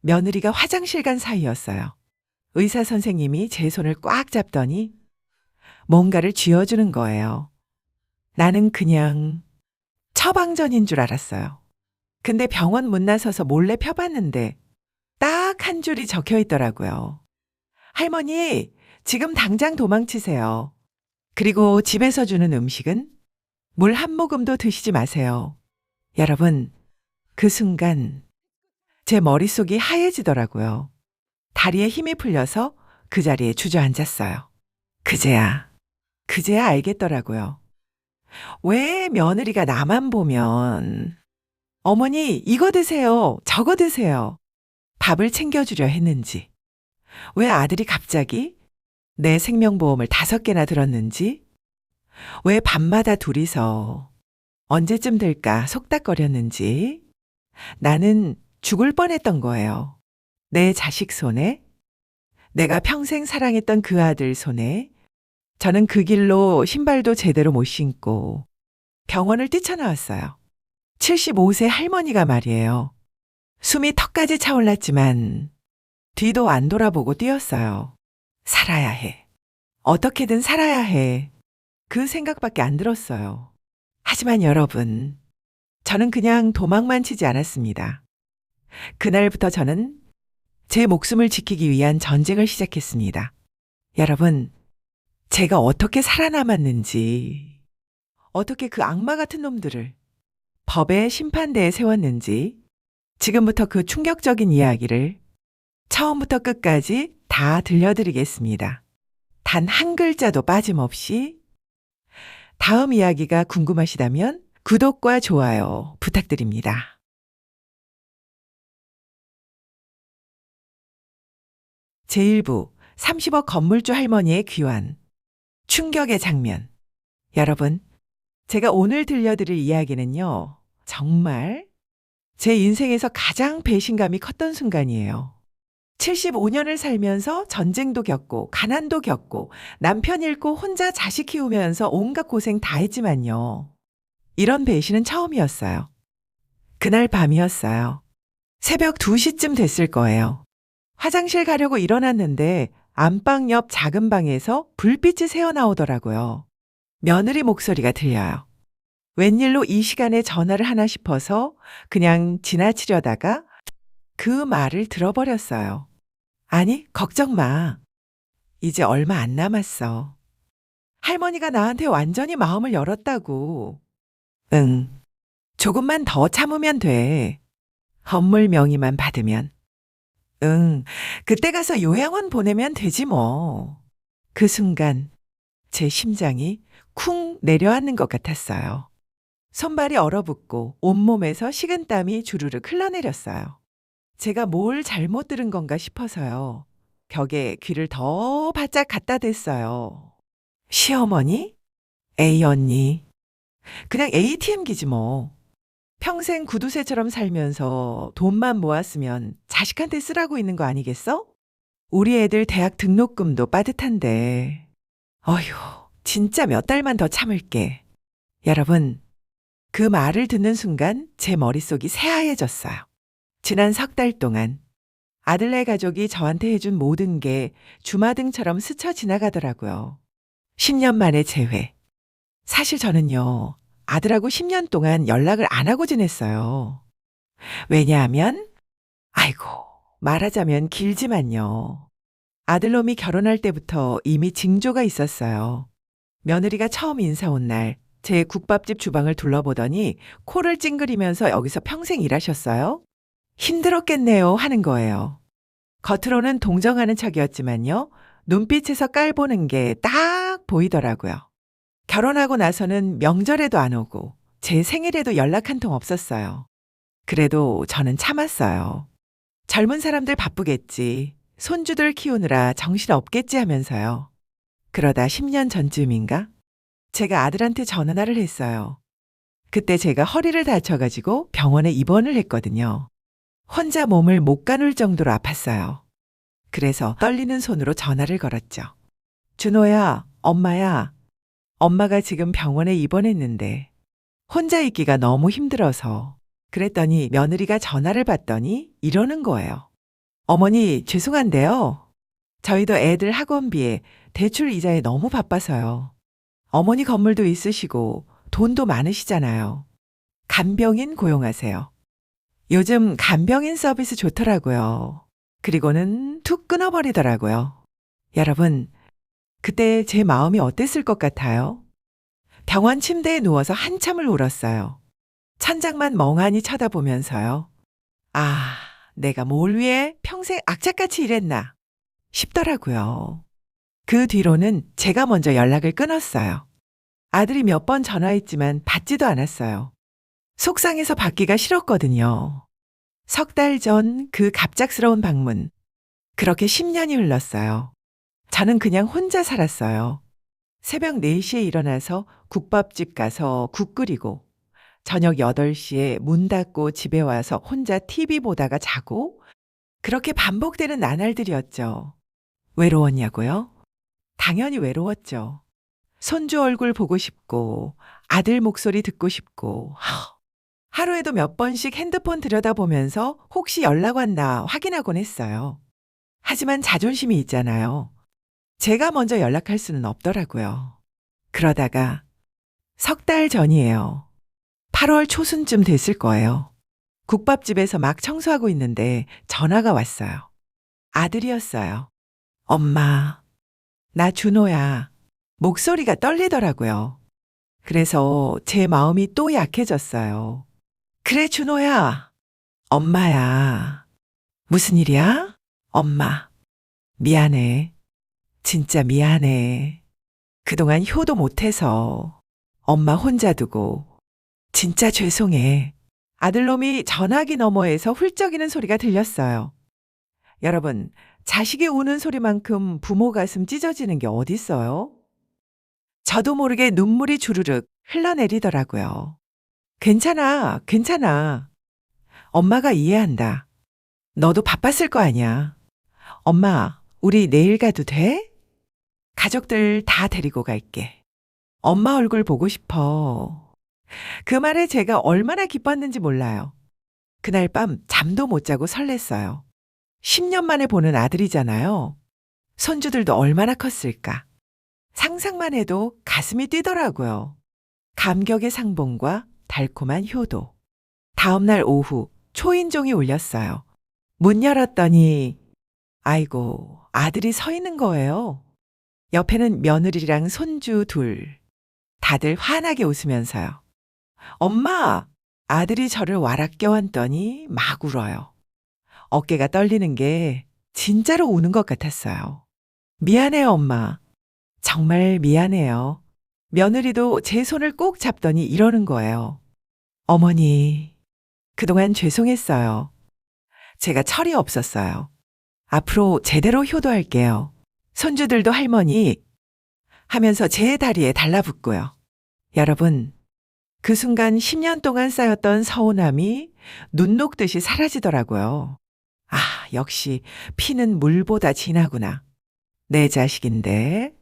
며느리가 화장실 간 사이였어요. 의사 선생님이 제 손을 꽉 잡더니 뭔가를 쥐어주는 거예요. 나는 그냥 처방전인 줄 알았어요. 근데 병원 문 나서서 몰래 펴봤는데 딱 한 줄이 적혀 있더라고요. 할머니, 지금 당장 도망치세요. 그리고 집에서 주는 음식은 물 한 모금도 드시지 마세요. 여러분, 그 순간 제 머릿속이 하얘지더라고요. 다리에 힘이 풀려서 그 자리에 주저앉았어요. 그제야, 그제야 알겠더라고요. 왜 며느리가 나만 보면 어머니 이거 드세요. 저거 드세요. 밥을 챙겨주려 했는지. 왜 아들이 갑자기 내 생명보험을 다섯 개나 들었는지. 왜 밤마다 둘이서 언제쯤 될까 속닥거렸는지. 나는 죽을 뻔했던 거예요. 내 자식 손에, 내가 평생 사랑했던 그 아들 손에, 저는 그 길로 신발도 제대로 못 신고 병원을 뛰쳐나왔어요. 75세 할머니가 말이에요. 숨이 턱까지 차올랐지만 뒤도 안 돌아보고 뛰었어요. 살아야 해. 어떻게든 살아야 해. 그 생각밖에 안 들었어요. 하지만 여러분, 저는 그냥 도망만 치지 않았습니다. 그날부터 저는 제 목숨을 지키기 위한 전쟁을 시작했습니다. 여러분, 제가 어떻게 살아남았는지, 어떻게 그 악마 같은 놈들을 법의 심판대에 세웠는지, 지금부터 그 충격적인 이야기를 처음부터 끝까지 다 들려드리겠습니다. 단 한 글자도 빠짐없이 다음 이야기가 궁금하시다면 구독과 좋아요 부탁드립니다. 제1부 30억 건물주 할머니의 귀환 충격의 장면 여러분 제가 오늘 들려드릴 이야기는요 정말 제 인생에서 가장 배신감이 컸던 순간이에요. 75년을 살면서 전쟁도 겪고 가난도 겪고 남편 잃고 혼자 자식 키우면서 온갖 고생 다 했지만요. 이런 배신은 처음이었어요. 그날 밤이었어요. 새벽 2시쯤 됐을 거예요. 화장실 가려고 일어났는데 안방 옆 작은 방에서 불빛이 새어나오더라고요. 며느리 목소리가 들려요. 웬일로 이 시간에 전화를 하나 싶어서 그냥 지나치려다가 그 말을 들어버렸어요. 아니, 걱정 마. 이제 얼마 안 남았어. 할머니가 나한테 완전히 마음을 열었다고. 응. 조금만 더 참으면 돼. 건물 명의만 받으면. 응. 그때 가서 요양원 보내면 되지 뭐. 그 순간 제 심장이 쿵 내려앉는 것 같았어요. 손발이 얼어붙고 온몸에서 식은땀이 주르륵 흘러내렸어요. 제가 뭘 잘못 들은 건가 싶어서요. 벽에 귀를 더 바짝 갖다 댔어요. 시어머니? A 언니. 그냥 ATM 기지 뭐. 평생 구두쇠처럼 살면서 돈만 모았으면 자식한테 쓰라고 있는 거 아니겠어? 우리 애들 대학 등록금도 빠듯한데. 어휴, 진짜 몇 달만 더 참을게. 여러분, 그 말을 듣는 순간 제 머릿속이 새하얘졌어요. 지난 석 달 동안 아들네 가족이 저한테 해준 모든 게 주마등처럼 스쳐 지나가더라고요. 10년 만에 재회. 사실 저는요, 아들하고 10년 동안 연락을 안 하고 지냈어요. 왜냐하면, 아이고, 말하자면 길지만요. 아들놈이 결혼할 때부터 이미 징조가 있었어요. 며느리가 처음 인사 온 날, 제 국밥집 주방을 둘러보더니 코를 찡그리면서 여기서 평생 일하셨어요? 힘들었겠네요 하는 거예요. 겉으로는 동정하는 척이었지만요. 눈빛에서 깔보는 게 딱 보이더라고요. 결혼하고 나서는 명절에도 안 오고 제 생일에도 연락 한 통 없었어요. 그래도 저는 참았어요. 젊은 사람들 바쁘겠지. 손주들 키우느라 정신 없겠지 하면서요. 그러다 10년 전쯤인가? 제가 아들한테 전화를 했어요. 그때 제가 허리를 다쳐가지고 병원에 입원을 했거든요. 혼자 몸을 못 가눌 정도로 아팠어요. 그래서 떨리는 손으로 전화를 걸었죠. 준호야, 엄마야. 엄마가 지금 병원에 입원했는데 혼자 있기가 너무 힘들어서 그랬더니 며느리가 전화를 받더니 이러는 거예요. 어머니, 죄송한데요. 저희도 애들 학원비에 대출 이자에 너무 바빠서요. 어머니 건물도 있으시고 돈도 많으시잖아요. 간병인 고용하세요. 요즘 간병인 서비스 좋더라고요. 그리고는 툭 끊어버리더라고요. 여러분, 그때 제 마음이 어땠을 것 같아요? 병원 침대에 누워서 한참을 울었어요. 천장만 멍하니 쳐다보면서요. 아, 내가 뭘 위해 평생 악착같이 일했나 싶더라고요. 그 뒤로는 제가 먼저 연락을 끊었어요. 아들이 몇 번 전화했지만 받지도 않았어요. 속상해서 받기가 싫었거든요. 석 달 전 그 갑작스러운 방문. 그렇게 10년이 흘렀어요. 저는 그냥 혼자 살았어요. 새벽 4시에 일어나서 국밥집 가서 국 끓이고, 저녁 8시에 문 닫고 집에 와서 혼자 TV 보다가 자고, 그렇게 반복되는 나날들이었죠. 외로웠냐고요? 당연히 외로웠죠. 손주 얼굴 보고 싶고, 아들 목소리 듣고 싶고, 하, 하루에도 몇 번씩 핸드폰 들여다보면서 혹시 연락 왔나 확인하곤 했어요. 하지만 자존심이 있잖아요. 제가 먼저 연락할 수는 없더라고요. 그러다가 석 달 전이에요. 8월 초순쯤 됐을 거예요. 국밥집에서 막 청소하고 있는데 전화가 왔어요. 아들이었어요. 엄마, 나 준호야. 목소리가 떨리더라고요. 그래서 제 마음이 또 약해졌어요. 그래, 준호야. 엄마야. 무슨 일이야? 엄마. 미안해. 진짜 미안해. 그동안 효도 못해서 엄마 혼자 두고 진짜 죄송해. 아들놈이 전화기 너머에서 훌쩍이는 소리가 들렸어요. 여러분, 자식이 우는 소리만큼 부모 가슴 찢어지는 게 어딨어요? 저도 모르게 눈물이 주르륵 흘러내리더라고요. 괜찮아, 괜찮아. 엄마가 이해한다. 너도 바빴을 거 아니야. 엄마, 우리 내일 가도 돼? 가족들 다 데리고 갈게. 엄마 얼굴 보고 싶어. 그 말에 제가 얼마나 기뻤는지 몰라요. 그날 밤 잠도 못 자고 설렜어요. 10년 만에 보는 아들이잖아요. 손주들도 얼마나 컸을까. 상상만 해도 가슴이 뛰더라고요. 감격의 상봉과 달콤한 효도. 다음날 오후 초인종이 울렸어요. 문 열었더니 아이고 아들이 서 있는 거예요. 옆에는 며느리랑 손주 둘. 다들 환하게 웃으면서요. 엄마! 아들이 저를 와락 껴안더니 막 울어요. 어깨가 떨리는 게 진짜로 우는 것 같았어요. 미안해요, 엄마. 정말 미안해요. 며느리도 제 손을 꼭 잡더니 이러는 거예요. 어머니, 그동안 죄송했어요. 제가 철이 없었어요. 앞으로 제대로 효도할게요. 손주들도 할머니 하면서 제 다리에 달라붙고요. 여러분, 그 순간 10년 동안 쌓였던 서운함이 눈 녹듯이 사라지더라고요. 아, 역시 피는 물보다 진하구나. 내 자식인데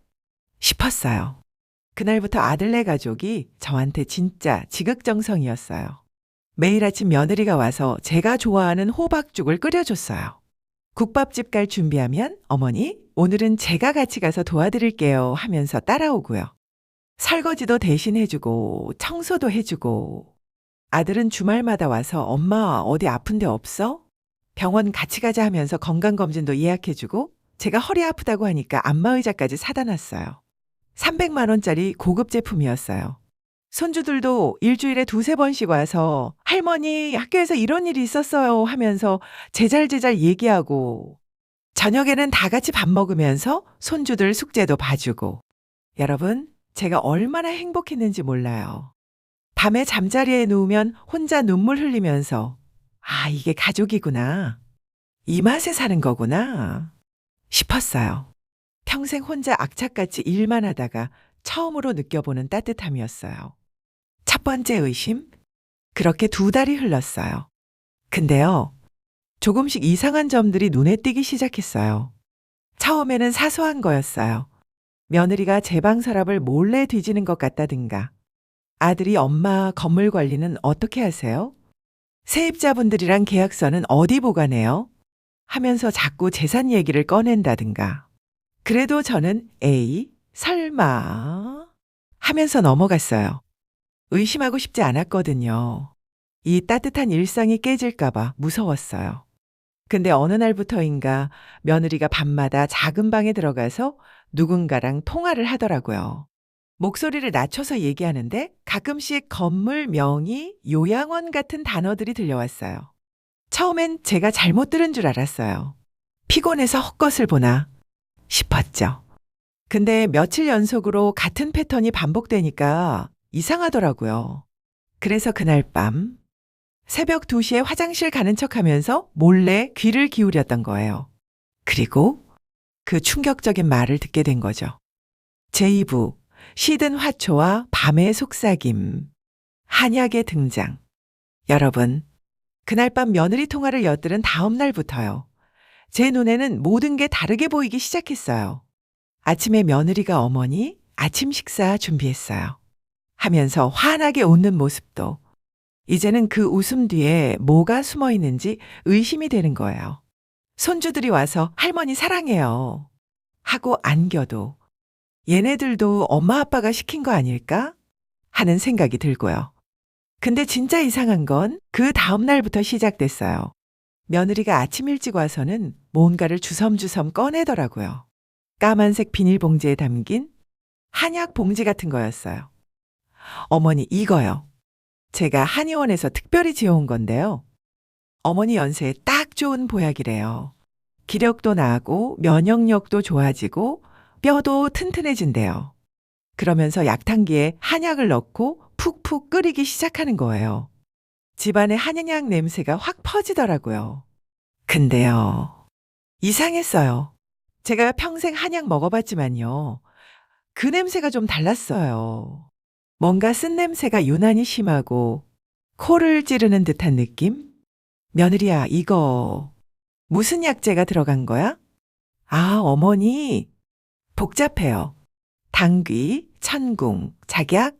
싶었어요. 그날부터 아들네 가족이 저한테 진짜 지극정성이었어요. 매일 아침 며느리가 와서 제가 좋아하는 호박죽을 끓여줬어요. 국밥집 갈 준비하면 어머니, 오늘은 제가 같이 가서 도와드릴게요 하면서 따라오고요. 설거지도 대신 해주고, 청소도 해주고, 아들은 주말마다 와서 엄마 어디 아픈 데 없어? 병원 같이 가자 하면서 건강검진도 예약해주고, 제가 허리 아프다고 하니까 안마의자까지 사다 놨어요. 300만원짜리 고급 제품이었어요. 손주들도 일주일에 두세 번씩 와서 할머니 학교에서 이런 일이 있었어요 하면서 제잘제잘 얘기하고 저녁에는 다 같이 밥 먹으면서 손주들 숙제도 봐주고 여러분 제가 얼마나 행복했는지 몰라요. 밤에 잠자리에 누우면 혼자 눈물 흘리면서 아 이게 가족이구나 이 맛에 사는 거구나 싶었어요. 평생 혼자 악착같이 일만 하다가 처음으로 느껴보는 따뜻함이었어요. 첫 번째 의심? 그렇게 두 달이 흘렀어요. 근데요, 조금씩 이상한 점들이 눈에 띄기 시작했어요. 처음에는 사소한 거였어요. 며느리가 제 방 서랍을 몰래 뒤지는 것 같다든가. 아들이 엄마 건물 관리는 어떻게 하세요? 세입자분들이랑 계약서는 어디 보관해요? 하면서 자꾸 재산 얘기를 꺼낸다든가. 그래도 저는 에이, 설마 하면서 넘어갔어요. 의심하고 싶지 않았거든요. 이 따뜻한 일상이 깨질까봐 무서웠어요. 근데 어느 날부터인가 며느리가 밤마다 작은 방에 들어가서 누군가랑 통화를 하더라고요. 목소리를 낮춰서 얘기하는데 가끔씩 건물 명의, 요양원 같은 단어들이 들려왔어요. 처음엔 제가 잘못 들은 줄 알았어요. 피곤해서 헛것을 보나 싶었죠. 근데 며칠 연속으로 같은 패턴이 반복되니까 이상하더라고요. 그래서 그날 밤 새벽 2시에 화장실 가는 척 하면서 몰래 귀를 기울였던 거예요. 그리고 그 충격적인 말을 듣게 된 거죠. 제2부 시든 화초와 밤의 속삭임 한약의 등장. 여러분, 그날 밤 며느리 통화를 엿들은 다음 날부터요. 제 눈에는 모든 게 다르게 보이기 시작했어요. 아침에 며느리가 어머니 아침 식사 준비했어요. 하면서 환하게 웃는 모습도 이제는 그 웃음 뒤에 뭐가 숨어 있는지 의심이 되는 거예요. 손주들이 와서 할머니 사랑해요. 하고 안겨도 얘네들도 엄마 아빠가 시킨 거 아닐까? 하는 생각이 들고요. 근데 진짜 이상한 건 그 다음 날부터 시작됐어요. 며느리가 아침 일찍 와서는 뭔가를 주섬주섬 꺼내더라고요. 까만색 비닐봉지에 담긴 한약 봉지 같은 거였어요. 어머니 이거요. 제가 한의원에서 특별히 지어온 건데요. 어머니 연세에 딱 좋은 보약이래요. 기력도 나고 면역력도 좋아지고 뼈도 튼튼해진대요. 그러면서 약탕기에 한약을 넣고 푹푹 끓이기 시작하는 거예요. 집안에 한약 냄새가 확 퍼지더라고요. 근데요. 이상했어요. 제가 평생 한약 먹어봤지만요. 그 냄새가 좀 달랐어요. 뭔가 쓴 냄새가 유난히 심하고 코를 찌르는 듯한 느낌? 며느리야, 이거 무슨 약재가 들어간 거야? 아, 어머니. 복잡해요. 당귀, 천궁, 작약?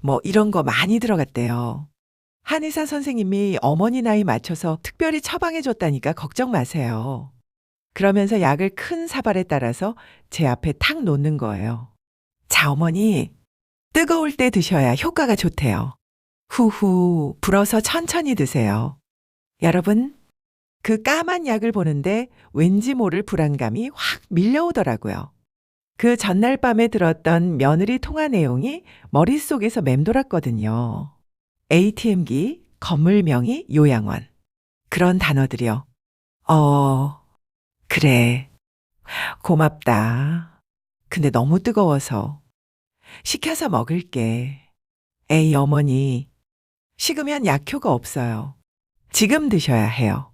뭐 이런 거 많이 들어갔대요. 한의사 선생님이 어머니 나이 맞춰서 특별히 처방해 줬다니까 걱정 마세요. 그러면서 약을 큰 사발에 따라서 제 앞에 탁 놓는 거예요. 자, 어머니. 뜨거울 때 드셔야 효과가 좋대요. 후후, 불어서 천천히 드세요. 여러분, 그 까만 약을 보는데 왠지 모를 불안감이 확 밀려오더라고요. 그 전날 밤에 들었던 며느리 통화 내용이 머릿속에서 맴돌았거든요. ATM기, 건물명의, 요양원. 그런 단어들이요. 어, 그래. 고맙다. 근데 너무 뜨거워서. 시켜서 먹을게. 에이, 어머니. 식으면 약효가 없어요. 지금 드셔야 해요.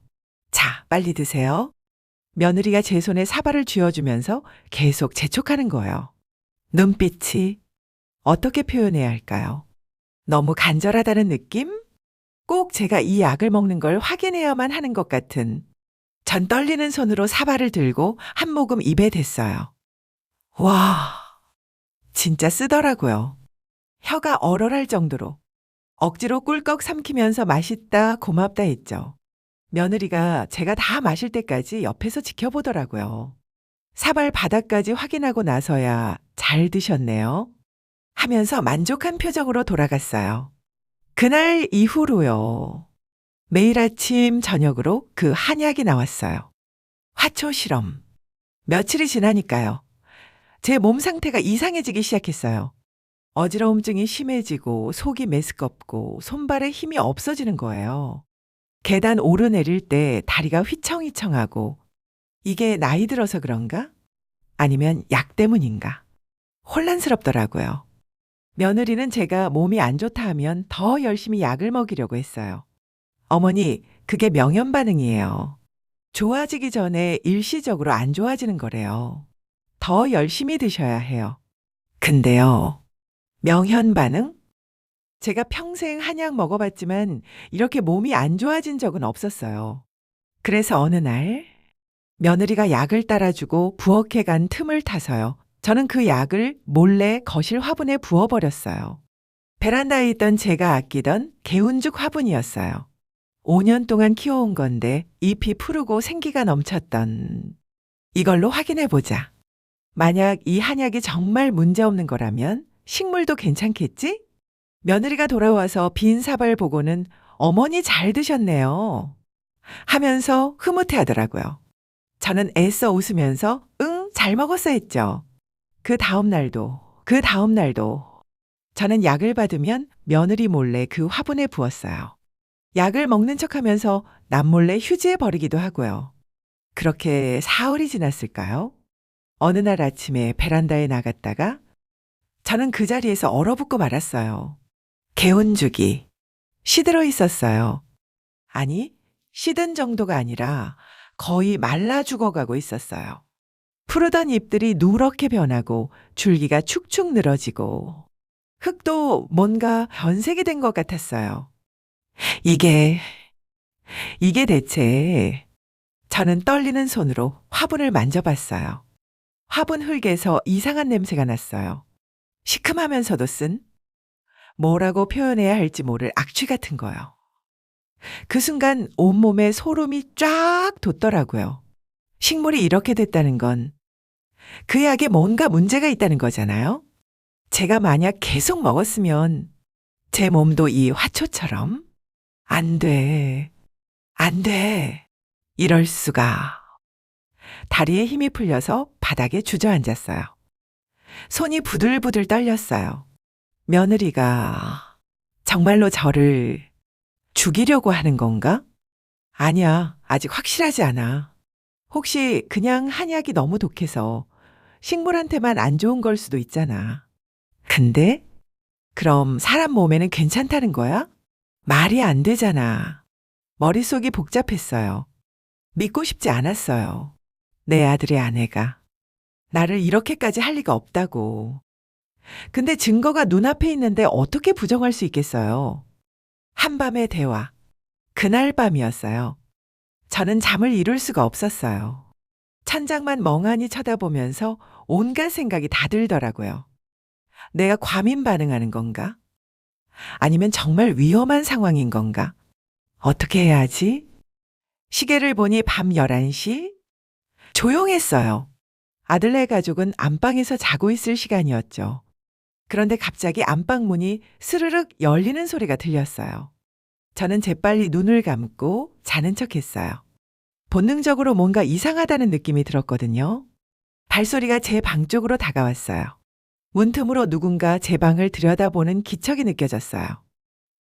자, 빨리 드세요. 며느리가 제 손에 사발을 쥐어주면서 계속 재촉하는 거예요. 눈빛이 어떻게 표현해야 할까요? 너무 간절하다는 느낌? 꼭 제가 이 약을 먹는 걸 확인해야만 하는 것 같은 전 떨리는 손으로 사발을 들고 한 모금 입에 댔어요. 와, 진짜 쓰더라고요. 혀가 얼얼할 정도로 억지로 꿀꺽 삼키면서 맛있다, 고맙다 했죠. 며느리가 제가 다 마실 때까지 옆에서 지켜보더라고요. 사발 바닥까지 확인하고 나서야 잘 드셨네요. 하면서 만족한 표정으로 돌아갔어요. 그날 이후로요. 매일 아침 저녁으로 그 한약이 나왔어요. 화초 실험. 며칠이 지나니까요. 제 몸 상태가 이상해지기 시작했어요. 어지러움증이 심해지고 속이 메스껍고 손발에 힘이 없어지는 거예요. 계단 오르내릴 때 다리가 휘청휘청하고 이게 나이 들어서 그런가? 아니면 약 때문인가? 혼란스럽더라고요. 며느리는 제가 몸이 안 좋다 하면 더 열심히 약을 먹이려고 했어요. 어머니, 그게 명현 반응이에요. 좋아지기 전에 일시적으로 안 좋아지는 거래요. 더 열심히 드셔야 해요. 근데요, 명현 반응? 제가 평생 한약 먹어봤지만 이렇게 몸이 안 좋아진 적은 없었어요. 그래서 어느 날 며느리가 약을 따라주고 부엌에 간 틈을 타서요. 저는 그 약을 몰래 거실 화분에 부어버렸어요. 베란다에 있던 제가 아끼던 개운죽 화분이었어요. 5년 동안 키워온 건데 잎이 푸르고 생기가 넘쳤던 이걸로 확인해 보자. 만약 이 한약이 정말 문제없는 거라면 식물도 괜찮겠지? 며느리가 돌아와서 빈 사발 보고는 어머니 잘 드셨네요. 하면서 흐뭇해 하더라고요. 저는 애써 웃으면서 응, 잘 먹었어 했죠. 그 다음 날도, 그 다음 날도 저는 약을 받으면 며느리 몰래 그 화분에 부었어요. 약을 먹는 척 하면서 남몰래 휴지에 버리기도 하고요. 그렇게 사흘이 지났을까요? 어느 날 아침에 베란다에 나갔다가 저는 그 자리에서 얼어붙고 말았어요. 개운죽이 시들어 있었어요. 아니, 시든 정도가 아니라 거의 말라 죽어가고 있었어요. 푸르던 잎들이 누렇게 변하고 줄기가 축축 늘어지고 흙도 뭔가 변색이 된 것 같았어요. 이게, 이게 대체 저는 떨리는 손으로 화분을 만져봤어요. 화분 흙에서 이상한 냄새가 났어요. 시큼하면서도 쓴 뭐라고 표현해야 할지 모를 악취 같은 거요. 그 순간 온몸에 소름이 쫙 돋더라고요. 식물이 이렇게 됐다는 건 그 약에 뭔가 문제가 있다는 거잖아요. 제가 만약 계속 먹었으면 제 몸도 이 화초처럼 안 돼. 안 돼. 이럴 수가. 다리에 힘이 풀려서 바닥에 주저앉았어요. 손이 부들부들 떨렸어요. 며느리가 정말로 저를 죽이려고 하는 건가? 아니야, 아직 확실하지 않아. 혹시 그냥 한약이 너무 독해서 식물한테만 안 좋은 걸 수도 있잖아. 근데 그럼 사람 몸에는 괜찮다는 거야? 말이 안 되잖아. 머릿속이 복잡했어요. 믿고 싶지 않았어요. 내 아들의 아내가. 나를 이렇게까지 할 리가 없다고. 근데 증거가 눈앞에 있는데 어떻게 부정할 수 있겠어요? 한밤의 대화. 그날 밤이었어요. 저는 잠을 이룰 수가 없었어요. 천장만 멍하니 쳐다보면서 온갖 생각이 다 들더라고요. 내가 과민 반응하는 건가? 아니면 정말 위험한 상황인 건가? 어떻게 해야 하지? 시계를 보니 밤 11시? 조용했어요. 아들네 가족은 안방에서 자고 있을 시간이었죠. 그런데 갑자기 안방 문이 스르륵 열리는 소리가 들렸어요. 저는 재빨리 눈을 감고 자는 척 했어요. 본능적으로 뭔가 이상하다는 느낌이 들었거든요. 발소리가 제 방 쪽으로 다가왔어요. 문틈으로 누군가 제 방을 들여다보는 기척이 느껴졌어요.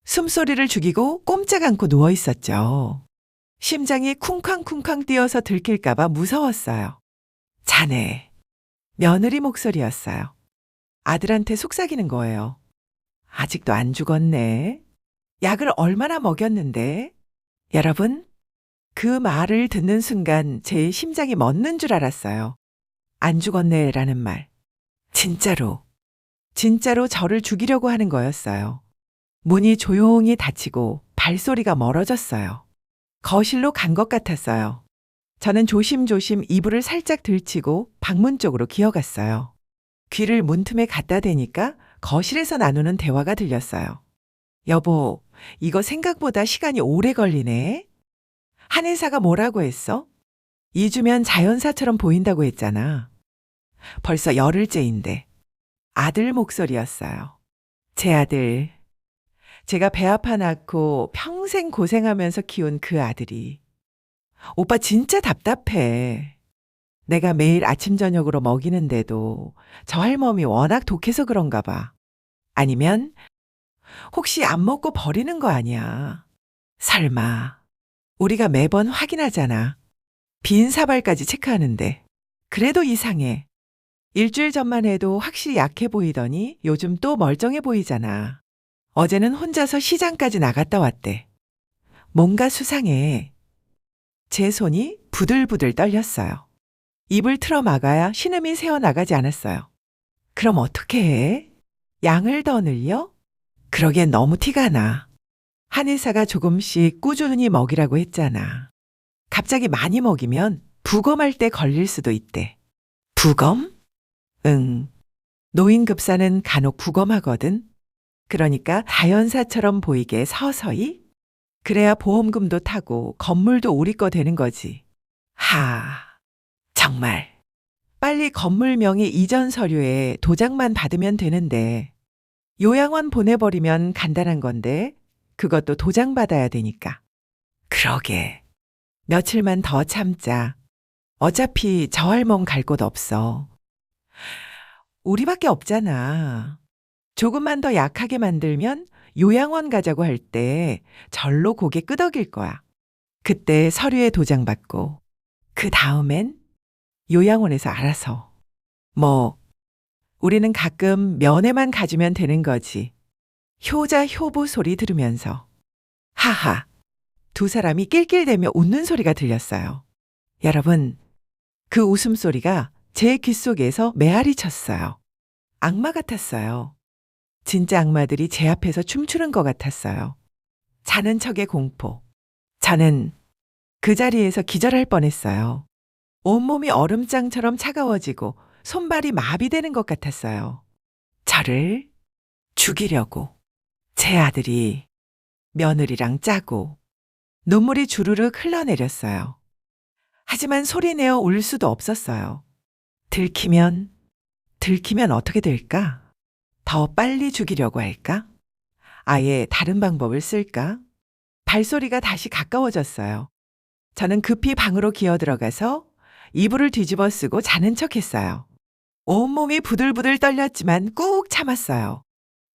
숨소리를 죽이고 꼼짝 않고 누워 있었죠. 심장이 쿵쾅쿵쾅 뛰어서 들킬까봐 무서웠어요. 자네. 며느리 목소리였어요. 아들한테 속삭이는 거예요. 아직도 안 죽었네. 약을 얼마나 먹였는데? 여러분, 그 말을 듣는 순간 제 심장이 멎는 줄 알았어요. 안 죽었네 라는 말. 진짜로, 진짜로 저를 죽이려고 하는 거였어요. 문이 조용히 닫히고 발소리가 멀어졌어요. 거실로 간 것 같았어요. 저는 조심조심 이불을 살짝 들치고 방문 쪽으로 기어갔어요. 귀를 문틈에 갖다 대니까 거실에서 나누는 대화가 들렸어요. 여보, 이거 생각보다 시간이 오래 걸리네. 한의사가 뭐라고 했어? 2주면 자연사처럼 보인다고 했잖아. 벌써 열흘째인데. 아들 목소리였어요. 제 아들. 제가 배 아파 낳고 평생 고생하면서 키운 그 아들이. 오빠 진짜 답답해. 내가 매일 아침 저녁으로 먹이는데도 저 할멈이 워낙 독해서 그런가 봐. 아니면 혹시 안 먹고 버리는 거 아니야. 설마. 우리가 매번 확인하잖아. 빈 사발까지 체크하는데. 그래도 이상해. 일주일 전만 해도 확실히 약해 보이더니 요즘 또 멀쩡해 보이잖아. 어제는 혼자서 시장까지 나갔다 왔대. 뭔가 수상해. 제 손이 부들부들 떨렸어요. 입을 틀어 막아야 신음이 새어나가지 않았어요. 그럼 어떻게 해? 양을 더 늘려? 그러기엔 너무 티가 나. 한의사가 조금씩 꾸준히 먹이라고 했잖아. 갑자기 많이 먹이면 부검할 때 걸릴 수도 있대. 부검? 응. 노인급사는 간혹 부검하거든. 그러니까 자연사처럼 보이게 서서히 그래야 보험금도 타고 건물도 우리 거 되는 거지. 하, 정말. 빨리 건물 명의 이전 서류에 도장만 받으면 되는데, 요양원 보내버리면 간단한 건데, 그것도 도장 받아야 되니까. 그러게. 며칠만 더 참자. 어차피 저 할멈 갈 곳 없어. 우리밖에 없잖아. 조금만 더 약하게 만들면 요양원 가자고 할 때 절로 고개 끄덕일 거야. 그때 서류에 도장 받고, 그 다음엔 요양원에서 알아서. 뭐, 우리는 가끔 면회만 가주면 되는 거지. 효자 효부 소리 들으면서. 하하. 두 사람이 낄낄대며 웃는 소리가 들렸어요. 여러분, 그 웃음소리가 제 귓속에서 메아리 쳤어요. 악마 같았어요. 진짜 악마들이 제 앞에서 춤추는 것 같았어요. 자는 척의 공포. 저는 그 자리에서 기절할 뻔했어요. 온몸이 얼음장처럼 차가워지고 손발이 마비되는 것 같았어요. 저를 죽이려고. 제 아들이 며느리랑 짜고 눈물이 주르륵 흘러내렸어요. 하지만 소리내어 울 수도 없었어요. 들키면, 들키면 어떻게 될까? 더 빨리 죽이려고 할까? 아예 다른 방법을 쓸까? 발소리가 다시 가까워졌어요. 저는 급히 방으로 기어 들어가서 이불을 뒤집어 쓰고 자는 척 했어요. 온몸이 부들부들 떨렸지만 꾹 참았어요.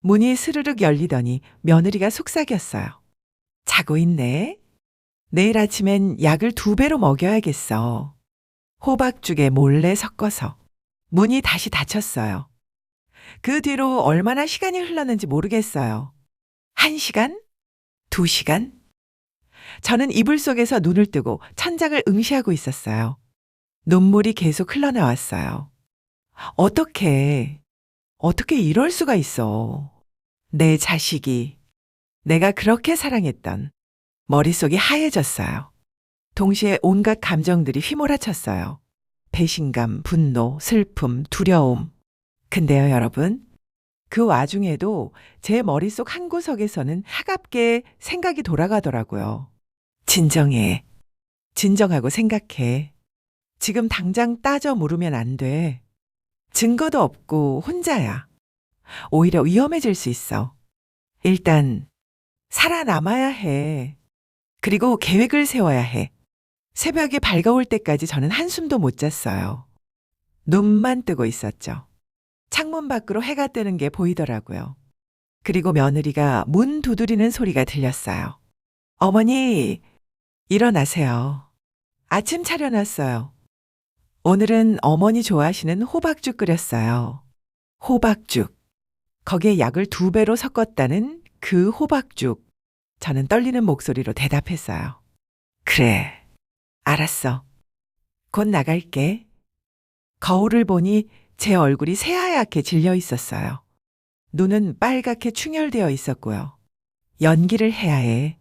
문이 스르륵 열리더니 며느리가 속삭였어요. 자고 있네. 내일 아침엔 약을 두 배로 먹여야겠어. 호박죽에 몰래 섞어서. 문이 다시 닫혔어요. 그 뒤로 얼마나 시간이 흘렀는지 모르겠어요. 한 시간? 두 시간? 저는 이불 속에서 눈을 뜨고 천장을 응시하고 있었어요. 눈물이 계속 흘러나왔어요. 어떻게, 어떻게 이럴 수가 있어. 내 자식이, 내가 그렇게 사랑했던 머릿속이 하얘졌어요. 동시에 온갖 감정들이 휘몰아쳤어요. 배신감, 분노, 슬픔, 두려움. 근데요, 여러분. 그 와중에도 제 머릿속 한 구석에서는 하갑게 생각이 돌아가더라고요. 진정해. 진정하고 생각해. 지금 당장 따져 물으면 안 돼. 증거도 없고 혼자야. 오히려 위험해질 수 있어. 일단, 살아남아야 해. 그리고 계획을 세워야 해. 새벽이 밝아올 때까지 저는 한숨도 못 잤어요. 눈만 뜨고 있었죠. 창문 밖으로 해가 뜨는 게 보이더라고요. 그리고 며느리가 문 두드리는 소리가 들렸어요. 어머니, 일어나세요. 아침 차려놨어요. 오늘은 어머니 좋아하시는 호박죽 끓였어요. 호박죽. 거기에 약을 두 배로 섞었다는 그 호박죽. 저는 떨리는 목소리로 대답했어요. 그래. 알았어. 곧 나갈게. 거울을 보니 제 얼굴이 새하얗게 질려 있었어요. 눈은 빨갛게 충혈되어 있었고요. 연기를 해야 해.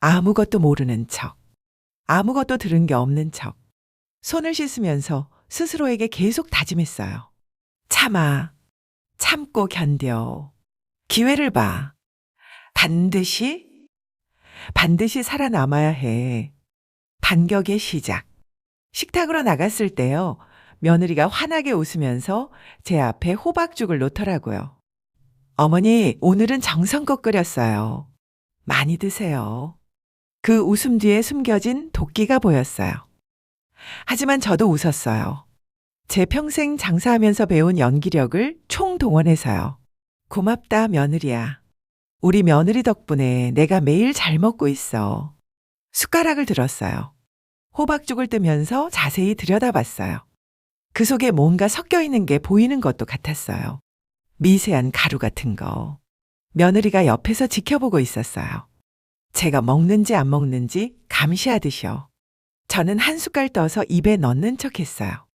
아무것도 모르는 척. 아무것도 들은 게 없는 척. 손을 씻으면서 스스로에게 계속 다짐했어요. 참아. 참고 견뎌. 기회를 봐. 반드시, 반드시 살아남아야 해. 반격의 시작. 식탁으로 나갔을 때요. 며느리가 환하게 웃으면서 제 앞에 호박죽을 놓더라고요. 어머니, 오늘은 정성껏 끓였어요. 많이 드세요. 그 웃음 뒤에 숨겨진 도끼가 보였어요. 하지만 저도 웃었어요. 제 평생 장사하면서 배운 연기력을 총동원해서요. 고맙다, 며느리야. 우리 며느리 덕분에 내가 매일 잘 먹고 있어. 숟가락을 들었어요. 호박죽을 뜨면서 자세히 들여다봤어요. 그 속에 뭔가 섞여 있는 게 보이는 것도 같았어요. 미세한 가루 같은 거. 며느리가 옆에서 지켜보고 있었어요. 제가 먹는지 안 먹는지 감시하듯이요. 저는 한 숟갈 떠서 입에 넣는 척 했어요.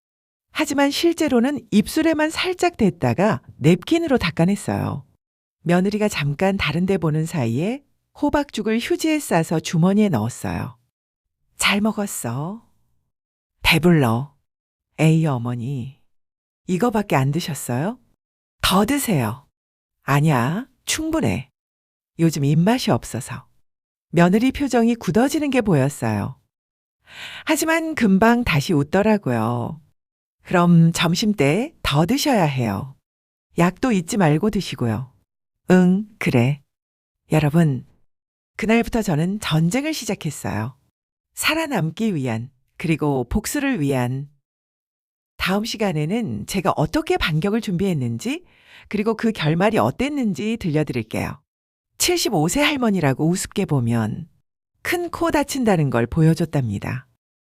하지만 실제로는 입술에만 살짝 댔다가 냅킨으로 닦아냈어요. 며느리가 잠깐 다른 데 보는 사이에 호박죽을 휴지에 싸서 주머니에 넣었어요. 잘 먹었어. 배불러. 에이, 어머니. 이거밖에 안 드셨어요? 더 드세요. 아니야, 충분해. 요즘 입맛이 없어서. 며느리 표정이 굳어지는 게 보였어요. 하지만 금방 다시 웃더라고요. 그럼 점심 때 더 드셔야 해요. 약도 잊지 말고 드시고요. 응, 그래. 여러분, 그날부터 저는 전쟁을 시작했어요. 살아남기 위한, 그리고 복수를 위한. 다음 시간에는 제가 어떻게 반격을 준비했는지, 그리고 그 결말이 어땠는지 들려드릴게요. 75세 할머니라고 우습게 보면 큰 코 다친다는 걸 보여줬답니다.